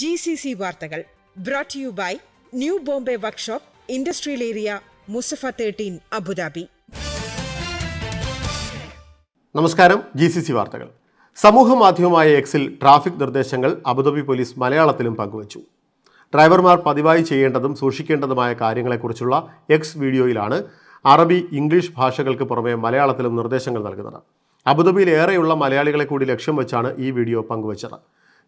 G C C വാർത്തകൾ brought you by new Bombay workshop industrial area Musaffah thirteen Abu Dhabi നമസ്കാരം G C C വാർത്തകൾ. സമൂഹ മാധ്യമമായ എക്സിൽ ട്രാഫിക് നിർദ്ദേശങ്ങൾ അബുദാബി പോലീസ് മലയാളത്തിലും പങ്കുവച്ചു. ഡ്രൈവർമാർ പതിവായി ചെയ്യേണ്ടതും സൂക്ഷിക്കേണ്ടതുമായ കാര്യങ്ങളെക്കുറിച്ചുള്ള എക്സ് വീഡിയോയിലാണ് അറബി ഇംഗ്ലീഷ് ഭാഷകൾക്ക് പുറമെ മലയാളത്തിലും നിർദ്ദേശങ്ങൾ നൽകുന്നത്. അബുദാബിയിൽ ഏറെയുള്ള മലയാളികളെ കൂടി ലക്ഷ്യം വെച്ചാണ് ഈ വീഡിയോ പങ്കുവച്ചത്.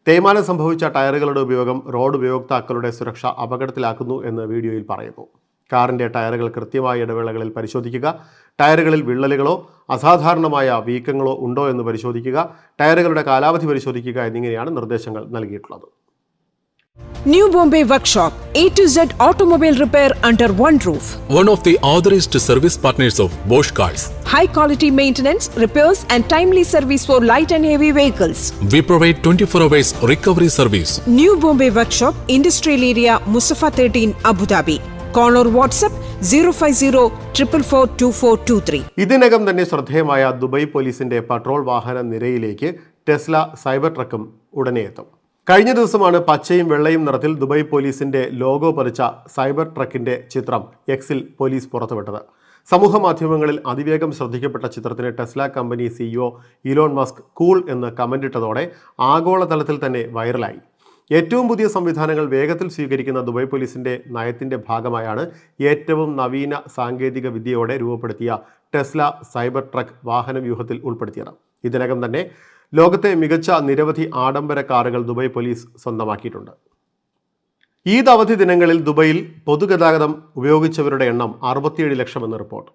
തേയ്മാനം സംഭവിച്ച ടയറുകളുടെ ഉപയോഗം റോഡ് ഉപയോക്താക്കളുടെ സുരക്ഷ അപകടത്തിലാക്കുന്നു എന്ന് വീഡിയോയിൽ പറയുന്നു. കാറിന്റെ ടയറുകൾ കൃത്യമായ ഇടവേളകളിൽ പരിശോധിക്കുക. ടയറുകളിൽ വിള്ളലുകളോ അസാധാരണമായ വീക്കങ്ങളോ ഉണ്ടോ എന്ന് പരിശോധിക്കുക. ടയറുകളുടെ കാലാവധി പരിശോധിക്കുക എന്നിങ്ങനെയാണ് നിർദ്ദേശങ്ങൾ നൽകിയിട്ടുള്ളത്. New Bombay Workshop, A to Z automobile repair under one roof. one of the authorized service partners of Bosch Cars. high quality maintenance, repairs, and timely service for light and heavy vehicles. We provide 24 hours recovery service. New Bombay Workshop, Industrial Area, Musafa 13, Abu Dhabi. Corner or WhatsApp 050 444 2423. ഇതിനകം തന്നെ ശ്രദ്ധേയമായ Dubai പോലീസിന്റെ patrol വാഹന നിരയിലേക്ക് Tesla cyber ട്രക്കും ഉടനെ എത്തും കഴിഞ്ഞ ദിവസമാണ് പച്ചയും വെള്ളയും നിറത്തിൽ ദുബായ് പോലീസിന്റെ ലോഗോ പതിച്ച സൈബർ ട്രക്കിന്റെ ചിത്രം എക്സിൽ പോലീസ് പുറത്തുവിട്ടത്. സമൂഹ മാധ്യമങ്ങളിൽ അതിവേഗം ശ്രദ്ധിക്കപ്പെട്ട ചിത്രത്തിന് Tesla company CEO Elon Musk cool എന്ന് കമന്റ് ഇട്ടതോടെ ആഗോളതലത്തിൽ തന്നെ വൈറലായി. ഏറ്റവും പുതിയ സംവിധാനങ്ങൾ വേഗത്തിൽ സ്വീകരിക്കുന്ന ദുബായ് പോലീസിന്റെ നയത്തിന്റെ ഭാഗമായാണ് ഏറ്റവും നവീന സാങ്കേതിക വിദ്യയോടെ രൂപപ്പെടുത്തിയ ടെസ്ല സൈബർ ട്രക്ക് വാഹന വ്യൂഹത്തിൽ ഉൾപ്പെടുത്തിയത്. ഇതിനകം തന്നെ ലോകത്തെ മികച്ച നിരവധി ആഡംബര കാറുകൾ ദുബായ് പോലീസ് സ്വന്തമാക്കിയിട്ടുണ്ട്. ഈ അവധി ദിനങ്ങളിൽ ദുബൈയിൽ പൊതുഗതാഗതം ഉപയോഗിച്ചവരുടെ എണ്ണം അറുപത്തിയേഴ് ലക്ഷം എന്ന റിപ്പോർട്ട്.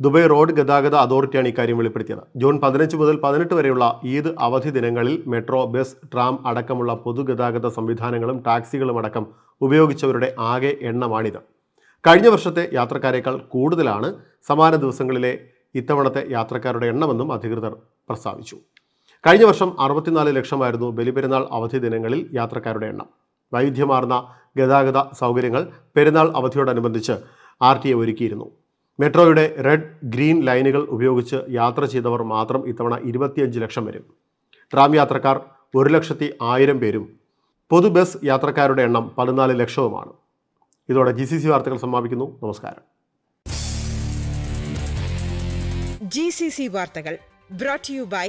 ദുബായ് റോഡ് ഗതാഗത അതോറിറ്റിയാണ് ഇക്കാര്യം വെളിപ്പെടുത്തിയത്. ജൂൺ പതിനഞ്ച് മുതൽ പതിനെട്ട് വരെയുള്ള ഈദ് അവധി ദിനങ്ങളിൽ മെട്രോ ബസ് ട്രാം അടക്കമുള്ള പൊതുഗതാഗത സംവിധാനങ്ങളും ടാക്സികളും അടക്കം ഉപയോഗിച്ചവരുടെ ആകെ എണ്ണമാണിത്. കഴിഞ്ഞ വർഷത്തെ യാത്രക്കാരേക്കാൾ കൂടുതലാണ് സമാന ദിവസങ്ങളിലെ ഇത്തവണത്തെ യാത്രക്കാരുടെ എണ്ണമെന്നും അധികൃതർ പ്രസ്താവിച്ചു. കഴിഞ്ഞ വർഷം അറുപത്തിനാല് ലക്ഷമായിരുന്നു ബലിപെരുന്നാൾ അവധി ദിനങ്ങളിൽ യാത്രക്കാരുടെ എണ്ണം. വൈവിധ്യമാർന്ന ഗതാഗത സൗകര്യങ്ങൾ പെരുന്നാൾ അവധിയോടനുബന്ധിച്ച് ആർ ടി എ ഒരുക്കിയിരുന്നു. മെട്രോയുടെ റെഡ് ഗ്രീൻ ലൈനുകൾ ഉപയോഗിച്ച് യാത്ര ചെയ്തവർ മാത്രം ഇത്തവണ ഇരുപത്തിയഞ്ച് ലക്ഷം വരും. ട്രാം യാത്രക്കാർ ഒരു ലക്ഷത്തി ആയിരം പേരും. പൊതു ബസ് യാത്രക്കാരുടെ എണ്ണം പതിനാല് ലക്ഷവുമാണ്. ഇതോടെ ജി സി സി വാർത്തകൾ സമാപിക്കുന്നു. നമസ്കാരം. ജി സി സി വാർത്തകൾ brought you by